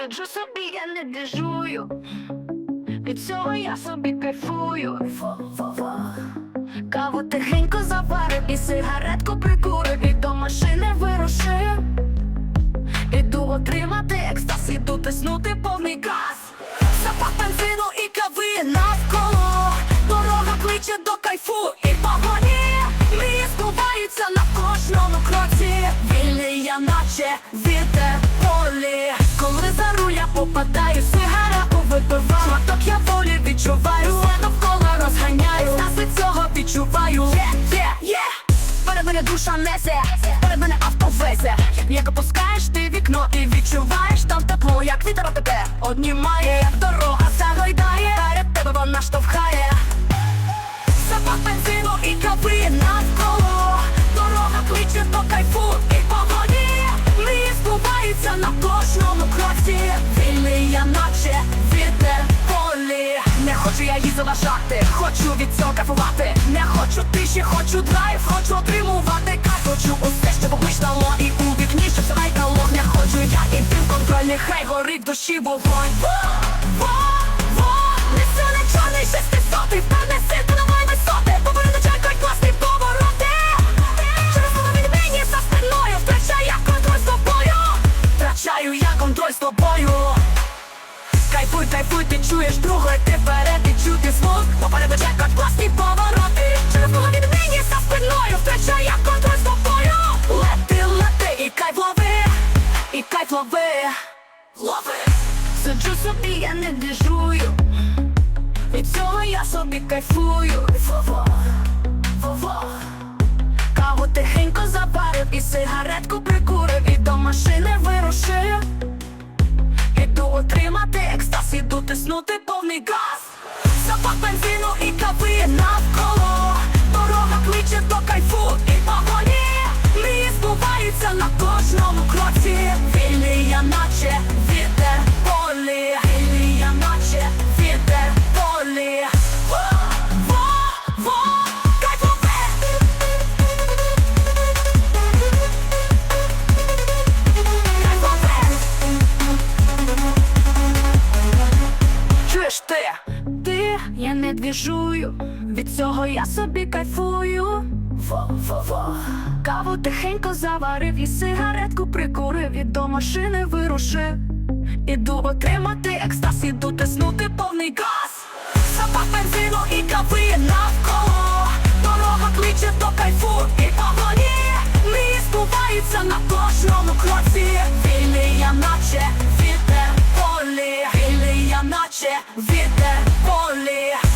Сиджу собі, я не дежую. Від цього я собі кайфую. Каву тихенько заварив і сигаретку прикурив і до машини вирушив. Іду отримати екстаз, іду тиснути повний газ. Запах бензину і кави навколо. Дорога кличе до кайфу і погоні. Мрії збуваються на кожному кроці. Вільний я наче душа несе, перед мене авто везе Як опускаєш ти вікно і відчуваєш там тепло, як вітер тебе однімає, як дорога загойдає, перед тебе вона штовхає. Запах бензину і кави навколо. Дорога кличе до кайфу і погоні. Мрії збуваються на кожному кроці. Вільний я наче вітер полі Не хочу я її заважати, хочу від цього кайфувати. Не хочу тиші, хочу драйв, хочу отримувати кайф. Хочу усе, що вогничнало і у вікні, що все майкало Не хочу я і в контрольний, хай горить душі вогонь. Во, во, во, несу не чорний шестисотий Перенеси на мої висоти. Попереду чекають класні повороти. Через воно від за спиною Втрачаю я контроль з тобою. Втрачаю я контроль з тобою Кайфуй, кайфуй, ти чуєш друга, ти вперед і чути звук. Попереду чекають класні повороти. Через воно нині за спиною. Втрачає контроль з тобою. Лети, лети і кайф лови. І кайф лови. Лови. Сиджу собі, я не дежую. Від цього я собі кайфую. Фо-фо, іду тиснути повний газ Запах бензину і ти? Ти, я не двіжую, від цього я собі кайфую. Во-во-во Каву тихенько заварив і сигаретку прикурив і до машини вирушив. Іду отримати екстаз, іду тиснути повний газ. Запах бензину і кави навколо. Дорога кличе до кайфу і погоні. Мрії збуваються на кожному кроці. Вільний я наче вітер полі наче вітер полі.